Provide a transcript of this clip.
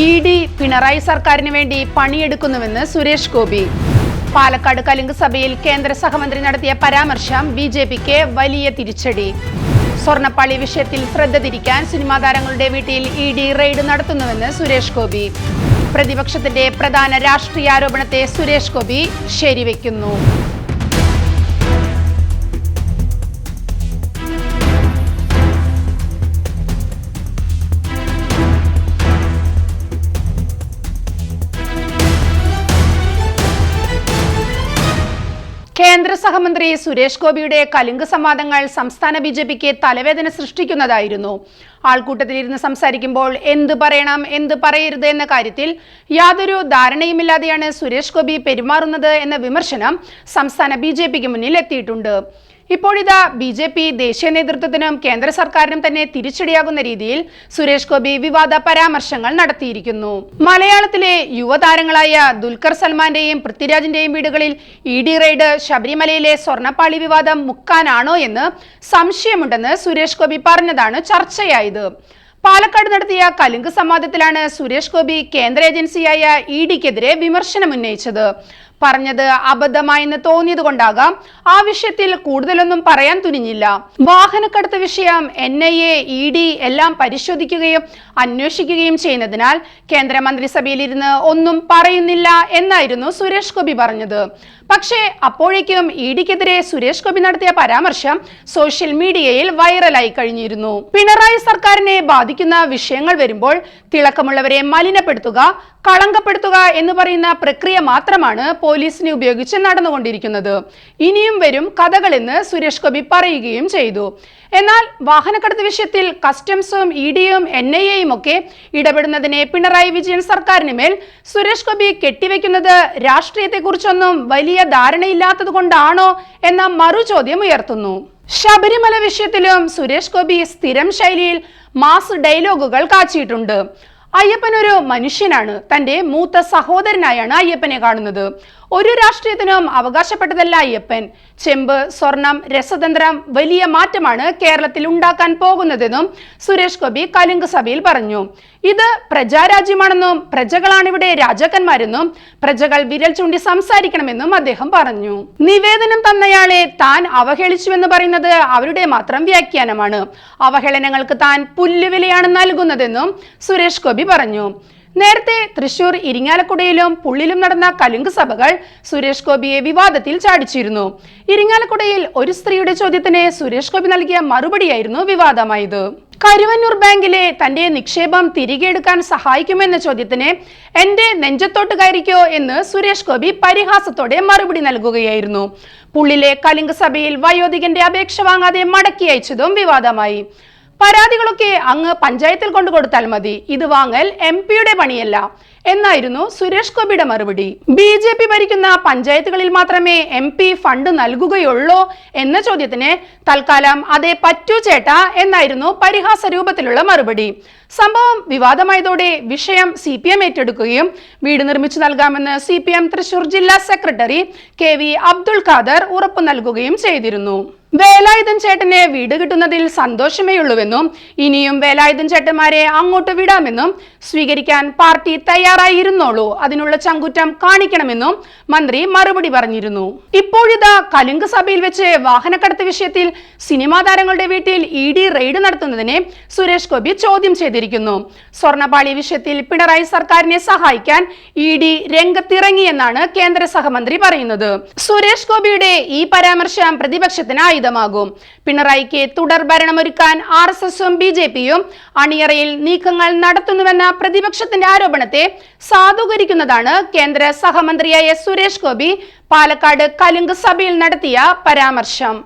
E D Pinarayi സർക്കാരിന് വേണ്ടി പണിയെടുക്കുന്നുവെന്ന് സുരേഷ് ഗോപി. പാലക്കാട് കലുങ്ക് സഭയിൽ കേന്ദ്ര സഹമന്ത്രി നടത്തിയ പരാമർശം ബി ജെ പിക്ക് വലിയ തിരിച്ചടി. സ്വർണപ്പാളി വിഷയത്തിൽ ശ്രദ്ധ തിരിക്കാൻ സിനിമാ താരങ്ങളുടെ വീട്ടിൽ ഇ ഡി റെയ്ഡ് നടത്തുന്നുവെന്ന് സുരേഷ് ഗോപി. പ്രതിപക്ഷത്തിന്റെ പ്രധാന രാഷ്ട്രീയ ആരോപണത്തെ സുരേഷ് ഗോപി ശരിവെക്കുന്നു. കേന്ദ്ര സഹമന്ത്രി സുരേഷ് ഗോപിയുടെ കലിംഗ് സംവാദങ്ങൾ സംസ്ഥാന ബി ജെ പിക്ക് തലവേദന സൃഷ്ടിക്കുന്നതായിരുന്നു. ആൾക്കൂട്ടത്തിലിരുന്ന് സംസാരിക്കുമ്പോൾ എന്ത് പറയണം എന്ത് പറയരുത് എന്ന കാര്യത്തിൽ യാതൊരു ധാരണയുമില്ലാതെയാണ് സുരേഷ് ഗോപി പെരുമാറുന്നത് എന്ന വിമർശനം സംസ്ഥാന ബി മുന്നിൽ എത്തിയിട്ടുണ്ട് ഇപ്പോഴിതാ ബി ജെ പി ദേശീയ നേതൃത്വത്തിനും കേന്ദ്ര സർക്കാരിനും തന്നെ തിരിച്ചടിയാകുന്ന രീതിയിൽ സുരേഷ് ഗോപി വിവാദ പരാമർശങ്ങൾ നടത്തിയിരിക്കുന്നു. മലയാളത്തിലെ യുവതാരങ്ങളായ ദുൽഖർ സൽമാന്റെയും പൃഥ്വിരാജിന്റെയും വീടുകളിൽ ഇ ഡി റെയ്ഡ് ശബരിമലയിലെ സ്വർണപ്പാളി വിവാദം മുക്കാനാണോ എന്ന് സംശയമുണ്ടെന്ന് സുരേഷ് ഗോപി പറഞ്ഞതാണ് ചർച്ചയായത്. പാലക്കാട് നടത്തിയ കലുങ്ക് സംവാദത്തിലാണ് സുരേഷ് ഗോപി കേന്ദ്ര ഏജൻസിയായ ഇ ഡിക്കെതിരെ വിമർശനം ഉന്നയിച്ചത് പറഞ്ഞത് അബദ്ധമായെന്ന് തോന്നിയത് കൊണ്ടാകാം. ആ വിഷയത്തിൽ കൂടുതലൊന്നും പറയാൻ തുനിഞ്ഞില്ല. വാഹനക്കടത്ത് വിഷയം N I A E D എല്ലാം പരിശോധിക്കുകയും അന്വേഷിക്കുകയും ചെയ്യുന്നതിനാൽ കേന്ദ്ര മന്ത്രിസഭയിലിരുന്ന് ഒന്നും പറയുന്നില്ല എന്നായിരുന്നു സുരേഷ് ഗോപി പറഞ്ഞത്. പക്ഷേ അപ്പോഴേക്കും ഇ ഡിക്കെതിരെ സുരേഷ് ഗോപി നടത്തിയ പരാമർശം സോഷ്യൽ മീഡിയയിൽ വൈറലായി കഴിഞ്ഞിരുന്നു. പിണറായി സർക്കാരിനെ ബാധിക്കുന്ന വിഷയങ്ങൾ വരുമ്പോൾ തിളക്കമുള്ളവരെ മലിനപ്പെടുത്തുക കളങ്കപ്പെടുത്തുക എന്ന് പറയുന്ന പ്രക്രിയ മാത്രമാണ് പോലീസിനെ ഉപയോഗിച്ച് നടന്നുകൊണ്ടിരിക്കുന്നത്. ഇനിയും വരും കഥകളെന്ന് സുരേഷ് ഗോപി പറയുകയും ചെയ്തു. എന്നാൽ വാഹനക്കടത്ത് വിഷയത്തിൽ കസ്റ്റംസും ഇ ഡിയും എൻ ഐ എയും ഒക്കെ ഇടപെടുന്നതിനെ പിണറായി വിജയൻ സർക്കാരിന് മേൽ സുരേഷ് ഗോപി കെട്ടിവെക്കുന്നത് രാഷ്ട്രീയത്തെക്കുറിച്ചൊന്നും വലിയ ധാരണയില്ലാത്തത് കൊണ്ടാണോ എന്ന മറുചോദ്യം ഉയർത്തുന്നു. ശബരിമല വിഷയത്തിലും സുരേഷ് ഗോപി സ്ഥിരം ശൈലിയിൽ മാസ് ഡയലോഗുകൾ കാച്ചിയിട്ടുണ്ട്. അയ്യപ്പൻ ഒരു മനുഷ്യനാണ്. തന്റെ മൂത്ത സഹോദരനായാണ് അയ്യപ്പനെ കാണുന്നത്. ഒരു രാഷ്ട്രീയത്തിനും അവകാശപ്പെട്ടതല്ല അയ്യപ്പൻ. ചെമ്പ് സ്വർണം രസതന്ത്രം വലിയ മാറ്റമാണ് കേരളത്തിൽ ഉണ്ടാക്കാൻ പോകുന്നതെന്നും സുരേഷ് ഗോപി കലുങ്ക് സഭയിൽ പറഞ്ഞു. ഇത് പ്രജാരാജ്യമാണെന്നും പ്രജകളാണ് ഇവിടെ രാജാക്കന്മാരെന്നും പ്രജകൾ വിരൽ ചൂണ്ടി സംസാരിക്കണമെന്നും അദ്ദേഹം പറഞ്ഞു. നിവേദനം തന്നയാളെ താൻ അവഹേളിച്ചുവെന്ന് പറയുന്നത് അവരുടെ മാത്രം വ്യാഖ്യാനമാണ്. അവഹേളനങ്ങൾക്ക് താൻ പുല്ലുവിലയാണ് നൽകുന്നതെന്നും സുരേഷ് ഗോപി പറഞ്ഞു. നേരത്തെ തൃശൂർ ഇരിങ്ങാലക്കുടയിലും പുള്ളിലും നടന്ന കലുങ്ക് സഭകൾ സുരേഷ് ഗോപിയെ വിവാദത്തിൽ ചാടിച്ചിരുന്നു. ഇരിങ്ങാലക്കുടയിൽ ഒരു സ്ത്രീയുടെ ചോദ്യത്തിന് സുരേഷ് ഗോപി നൽകിയ മറുപടിയായിരുന്നു വിവാദമായത്. കരുവന്നൂർ ബാങ്കിലെ തന്റെ നിക്ഷേപം തിരികെ എടുക്കാൻ സഹായിക്കുമെന്ന ചോദ്യത്തിന് എന്റെ നെഞ്ചത്തോട്ട് കയറിക്കോ എന്ന് സുരേഷ് ഗോപി പരിഹാസത്തോടെ മറുപടി നൽകുകയായിരുന്നു. പുള്ളിലെ കലിംഗ് സഭയിൽ വയോധികന്റെ അപേക്ഷ വാങ്ങാതെ മടക്കി അയച്ചതും വിവാദമായി. പരാതികളൊക്കെ അങ്ങ് പഞ്ചായത്തിൽ കൊണ്ടു കൊടുത്താൽ മതി. ഇത് വാങ്ങൽ എം പിയുടെ പണിയല്ല. എന്നായിരുന്നു സുരേഷ് ഗോപിയുടെ മറുപടി. ബി ജെ പി ഭരിക്കുന്ന പഞ്ചായത്തുകളിൽ മാത്രമേ എം പി ഫണ്ട് നൽകുകയുള്ളൂ എന്ന ചോദ്യത്തിന് തൽക്കാലം അതേ പറ്റൂ ചേട്ട എന്നായിരുന്നു പരിഹാസ രൂപത്തിലുള്ള മറുപടി. സംഭവം വിവാദമായതോടെ വിഷയം സി പി എം ഏറ്റെടുക്കുകയും വീട് നിർമ്മിച്ചു നൽകാമെന്ന് സി പി എം തൃശൂർ ജില്ലാ secretary K V Abdul Khader ഉറപ്പു നൽകുകയും ചെയ്തിരുന്നു. വേലായുധൻ ചേട്ടന് വീട് കിട്ടുന്നതിൽ സന്തോഷമേ ഉള്ളൂവെന്നും ഇനിയും വേലായുധൻ ചേട്ടന്മാരെ അങ്ങോട്ട് വിടാമെന്നും സ്വീകരിക്കാൻ പാർട്ടി തയ്യാറായിരുന്നോളൂ. അതിനുള്ള ചങ്കുറ്റം കാണിക്കണമെന്നും മന്ത്രി മറുപടി പറഞ്ഞിരുന്നു. ഇപ്പോഴിതാ കലുങ്ക് സഭയിൽ വെച്ച് വാഹനക്കടത്ത് വിഷയത്തിൽ സിനിമാ താരങ്ങളുടെ വീട്ടിൽ ഇ ഡി റെയ്ഡ് നടത്തുന്നതിനെ സുരേഷ് ഗോപി ചോദ്യം ചെയ്തിരിക്കുന്നു. സ്വർണപാളി വിഷയത്തിൽ പിണറായി സർക്കാരിനെ സഹായിക്കാൻ ഇ ഡി രംഗത്തിറങ്ങിയെന്നാണ് കേന്ദ്ര സഹമന്ത്രി പറയുന്നത്. സുരേഷ് ഗോപിയുടെ ഈ പരാമർശം പ്രതിപക്ഷത്തിന് ആയുധമാകും പിണറായിക്ക് തുടർ ഭരണമൊരുക്കാൻ ആർ എസ് എസും ബി ജെ പിയും അണിയറയിൽ നീക്കങ്ങൾ നടത്തുന്നുവെന്ന പ്രതിപക്ഷത്തിന്റെ ആരോപണത്തെ സാധൂകരിക്കുന്നതാണ് കേന്ദ്ര സഹമന്ത്രിയായ സുരേഷ് ഗോപി. പാലക്കാട് കലുങ്ക് സഭയിൽ നടത്തിയ പരാമർശം.